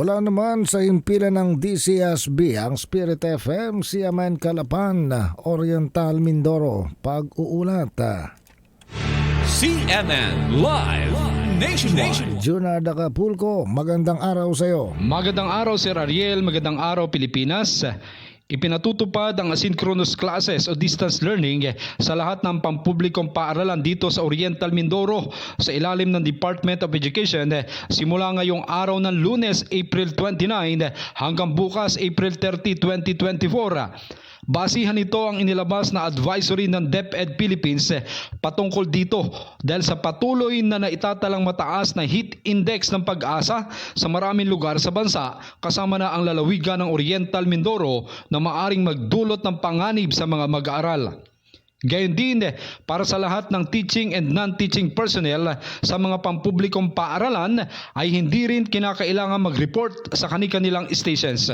mula naman sa himpilan ng DCSB ang Spirit FM, Siaman Calapan, Oriental Mindoro. Pag-uulat. CNN Live Nationwide. Junard Acapulco, magandang araw sa iyo. Magandang araw Sir Ariel, magandang araw Pilipinas. Ipinatutupad ang asynchronous classes o distance learning sa lahat ng pampublikong paaralan dito sa Oriental Mindoro sa ilalim ng Department of Education simula ngayong araw ng lunes April 29 hanggang bukas April 30, 2024. Basihan nito ang inilabas na advisory ng DepEd Philippines patungkol dito dahil sa patuloy na naitatalang mataas na heat index ng pag-asa sa maraming lugar sa bansa kasama na ang lalawigan ng Oriental Mindoro na maaring magdulot ng panganib sa mga mag-aaral. Gayon din para sa lahat ng teaching and non-teaching personnel sa mga pampublikong paaralan ay hindi rin kinakailangan mag-report sa kanilang stations.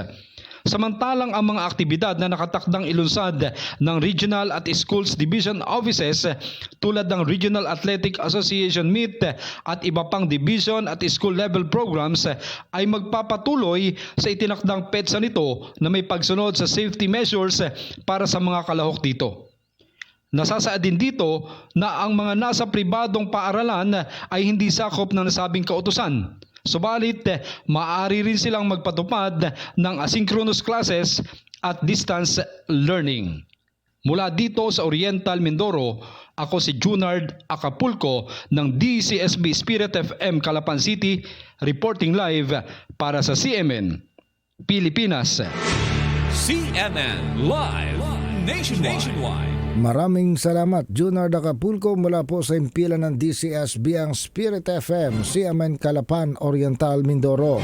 Samantalang ang mga aktibidad na nakatakdang ilunsad ng Regional at Schools Division Offices tulad ng Regional Athletic Association Meet at iba pang division at school level programs ay magpapatuloy sa itinakdang petsa nito na may pagsunod sa safety measures para sa mga kalahok dito. Nasasaad din dito na ang mga nasa pribadong paaralan ay hindi sakop ng nasabing kautusan. Subalit, eh, maaari rin silang magpatupad ng asynchronous classes at distance learning. Mula dito sa Oriental Mindoro, ako si Junard Acapulco ng DCSB Spirit FM Calapan City, reporting live para sa CMN Pilipinas. CNN Live Nationwide. Maraming salamat, Junard Acapulco mula po sa himpilan ng DCSB ang Spirit FM, Siaman Calapan, Oriental Mindoro.